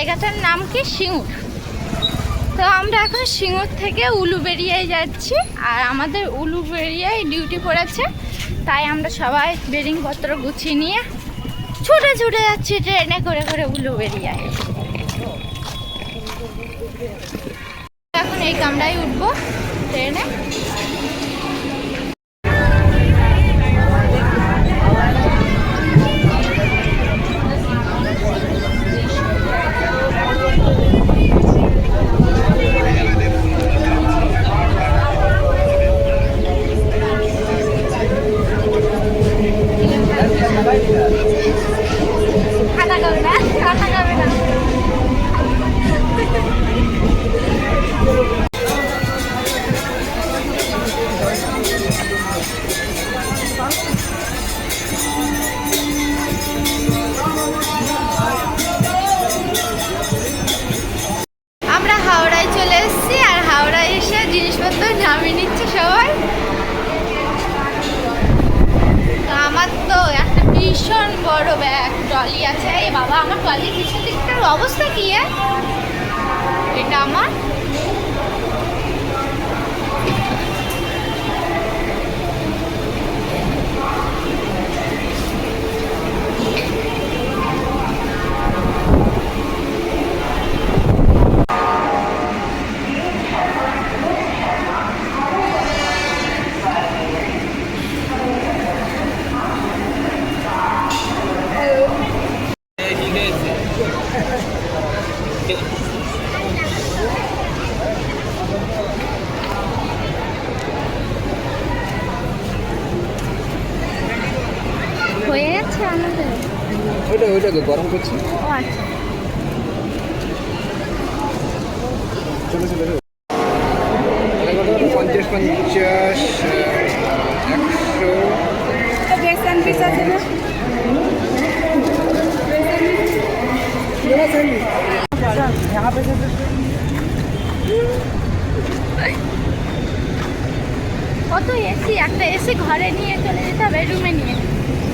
জায়গাটার নাম কি? সিঙ্গুর। তো আমরা এখন সিঙ্গুর থেকে উলুবেরিয়ায় যাচ্ছি। আর আমাদের উলুবেরিয়ায় ডিউটি পড়েছে। তাই আমরা সবাই বেডিংপত্র গুছিয়ে নিয়ে ছুটে ছুটে যাচ্ছি ট্রেনে করে করে উলুবেরিয়ায় এখন এই কামরায় উঠবো ট্রেনে। আমরা হাওড়ায় চলে এসেছি আর হাওড়ায় এসে জিনিসপত্র নামিয়ে নিচ্ছে সবাই। আমার তো একটা ভীষণ বড় ব্যাগ ট্রলি আছে। এই বাবা, আমার ট্রলির পিছন দিকটার অবস্থা কি? এটা আমার। হয়ে যাচ্ছে আমাদের ওইটা ওইটাকে গরম করছি ও আচ্ছা চলো চলো চলো পঞ্চাশ পঞ্চাশ একশো बेसन पिसा है ना यहाँ पे কত এসি একটা এসি ঘরে নিয়ে চলে যেতে হবে রুমে নিয়ে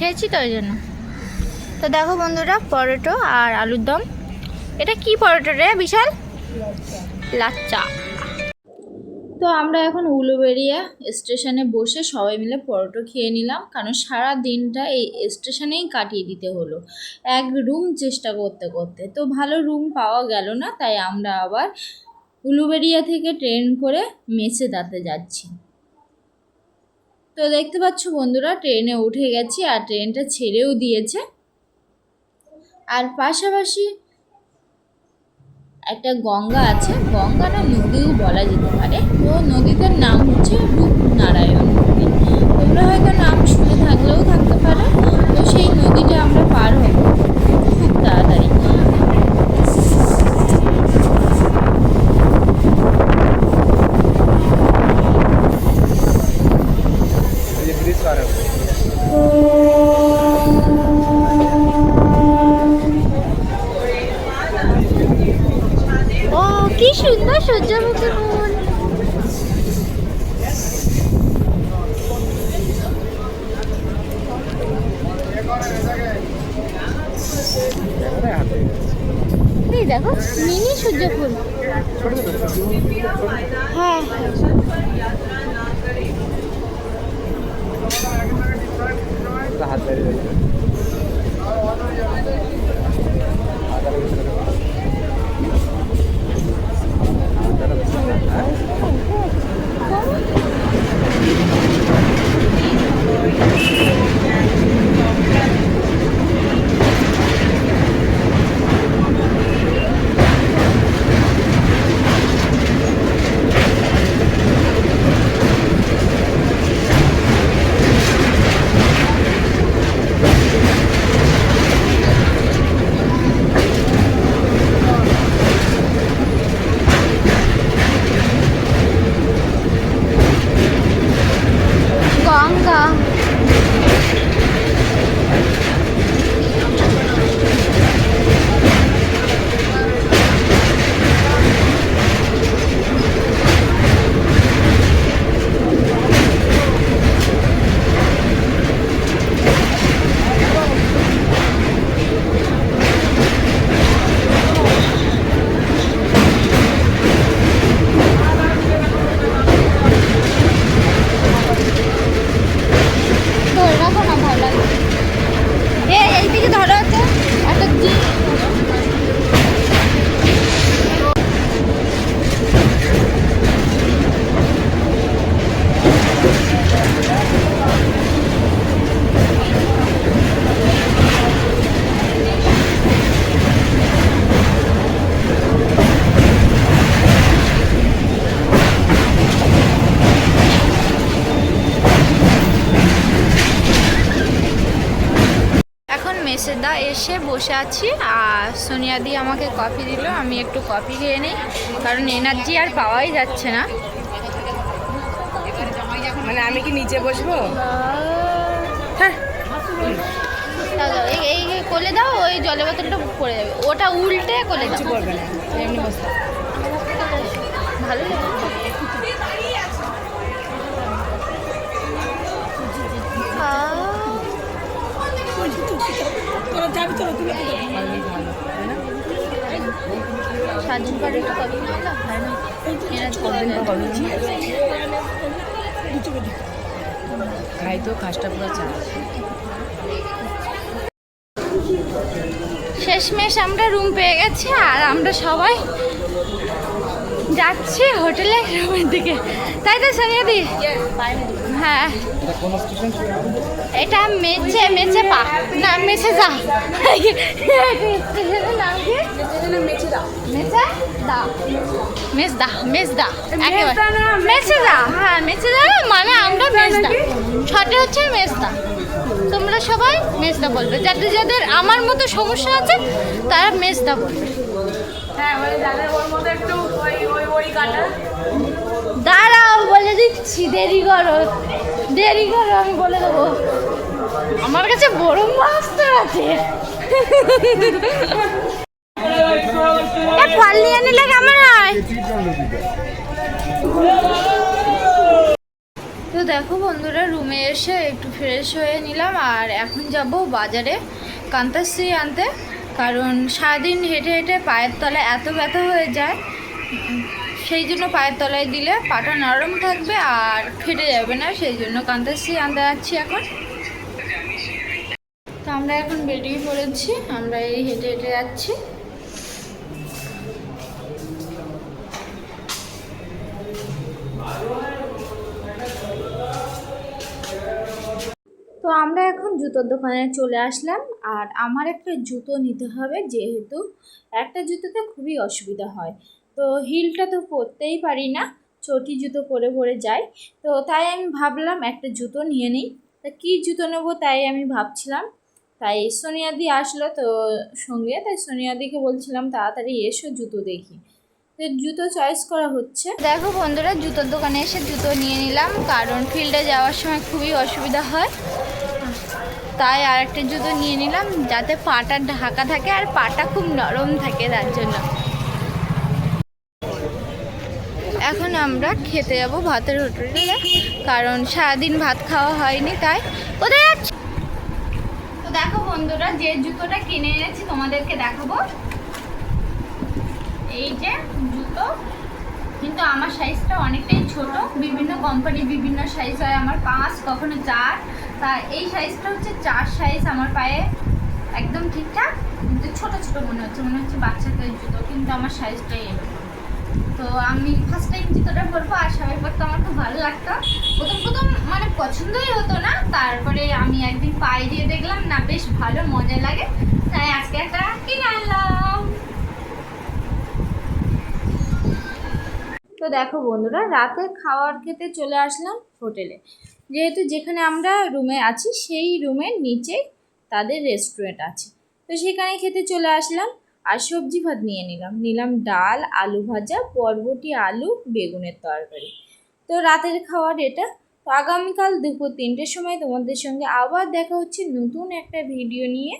খেয়েছি তো ওই জন্য। তো দেখো বন্ধুরা, পরোটো আর আলুর দম। এটা কি পরোটো রে বিশাল? লাচ্চা। তো আমরা এখন উলুবেরিয়া স্টেশনে বসে সবাই মিলে পরোটো খেয়ে নিলাম, কারণ সারা দিনটা এই স্টেশনেই কাটিয়ে দিতে হলো। এক রুম চেষ্টা করতে করতে। তো ভালো রুম পাওয়া গেল না, তাই আমরা আবার উলুবেরিয়া থেকে ট্রেন করে মেসে দাতে যাচ্ছি। তো দেখতে পাচ্ছ বন্ধুরা, ট্রেনে উঠে গেছি আর ট্রেনটা ছেড়েও দিয়েছে। আর পাশাপাশি একটা গঙ্গা আছে, গঙ্গাটা নদীও বলা যেতে পারে। তো নদীটার নাম হচ্ছে রূপনারায়ণ নদী। তোমরা হয়তো নাম শুনে থাকলেও থাকতে পারো তো সেই নদীটা আমরা পার হব খুব তাড়াতাড়ি এই যে ব্রিজ পার হবে ও কি সুন্দর সূর্যমুখী ফুল এই দেখো মিনি সূর্য ফুল ছোট ছোট হ্যাঁ হাত দাঁড়িয়ে রয়েছে দা এসে বসে আছি আর সোনিয়া দি আমাকে কফি দিল আমি একটু কফি খেয়ে নিই কারণ এনার্জি আর পাওয়াই যাচ্ছে না। মানে আমি কি নিচে বসবো? দাও, এই কোলে দাও ওই জলের বোতলটা পড়ে যাবে। ওটা উল্টে কোলে দাও। করবে না এমনি বসতে ভালো লাগে। হয় পাওয়া যায় না। খাই তো খাসটা পুরো চা শেষমেশ আমরা রুম পেয়ে গেছি আর আমরা সবাই যাচ্ছি হোটেলের রুমের দিকে। তাই তো সোনিয়া দি? হ্যাঁ। এটা মেচে মেচে পা। না মেচে যা। স্টেশনের নাম কি? মেচে দা। মেচ দা মেচ একেবারে। মেচে দা হ্যাঁ মেচেদা মানে আমরা মেচ দা। ছটে হচ্ছে মেচ দা। তোমরা সবাই মেজদা বলবে। যাদের যাদের আমার মতো সমস্যা আছে তারা মেজদা বলবে। হ্যাঁ মানে যাদের ওর মধ্যে একটু ওই ওই ওই কাটা দাঁড়াও বলে দিচ্ছি দেরি করো। দেরি করো আমি বলে দেবো। আমার কাছে বড় তো আছে। ফল নিয়ে নিলে কেমন হয়? দেখো বন্ধুরা রুমে এসে একটু ফ্রেশ হয়ে নিলাম আর এখন যাব বাজারে কান্তাশ্রী আনতে। কারণ সারাদিন হেঁটে হেঁটে পায়ের তলায় এত ব্যথা হয়ে যায়, সেই জন্য পায়ের তলায় দিলে পাটা নরম থাকবে আর ফেটে যাবে না, সেই জন্য কান্তাশ্রী আনতে যাচ্ছি এখন। তো আমরা এখন বেরিয়ে পড়েছি, আমরা এই হেঁটে হেঁটে যাচ্ছি। তো আমরা এখন জুতোর দোকানে চলে আসলাম। আর আমার একটা জুতো নিতে হবে, যেহেতু একটা জুতোতে খুবই অসুবিধা হয়। তো হিলটা তো পরতেই পারি না, চটি জুতো পরে পরে যাই। তো তাই আমি ভাবলাম একটা জুতো নিয়ে নিই। তা কী জুতো নেব তাই আমি ভাবছিলাম। তাই সোনিয়াদি আসলো তো সঙ্গে, তাই সোনিয়াদিকে বলছিলাম, তাড়াতাড়ি এসো জুতো দেখি। তো জুতো চয়েস করা হচ্ছে। দেখো বন্ধুরা, জুতোর দোকানে এসে জুতো নিয়ে নিলাম, কারণ ফিল্ডে যাওয়ার সময় খুবই অসুবিধা হয়। তাই আর একটা জুতো নিয়ে নিলাম, যাতে পাটা ঢাকা থাকে আর পাটা খুব নরম থাকে তার জন্য। এখন আমরা খেতে যাব ভাতের হোটেলে, কারণ সারাদিন ভাত খাওয়া হয়নি তাই। কোথায় তো দেখো বন্ধুরা, যে জুতোটা কিনে এনেছি তোমাদেরকে দেখাবো। এই যে জুতো কিন্তু আমার সাইজটা অনেকটাই ছোট। বিভিন্ন কোম্পানি বিভিন্ন সাইজ হয়। আমার পাঁচ, কখনো চার। তা এই সাইজটা হচ্ছে চার সাইজ আমার পায়ে। একদম ঠিকঠাক, কিন্তু ছোট ছোট মনে হচ্ছে। মনে হচ্ছে বাচ্চাদের জুতো, কিন্তু আমার সাইজটাই এরকম। তো আমি ফার্স্ট টাইম জুতোটা পরবো, আর সবাই পরতে আমার খুব ভালো লাগতো। প্রথম প্রথম মানে পছন্দই হতো না। তারপরে আমি একদিন পায়ে দিয়ে দেখলাম, না, বেশ ভালো মজা লাগে। তাই আজকে একটা কিনে আনলাম। তো দেখো বন্ধুরা, রাতে খাওয়ার খেতে চলে আসলাম হোটেলে। যেহেতু যেখানে আমরা রুমে আছি, সেই রুমের নিচে তাদের রেস্টুরেন্ট আছে। তো সেখানে খেতে চলে আসলাম আর সবজি ভাত নিয়ে নিলাম। নিলাম ডাল, আলু ভাজা, বরবটি, আলু, বেগুনের তরকারি। তো রাতের খাওয়ার এটা। তো আগামীকাল দুপুর তিনটের সময় তোমাদের সঙ্গে আবার দেখা হচ্ছে নতুন একটা ভিডিও নিয়ে।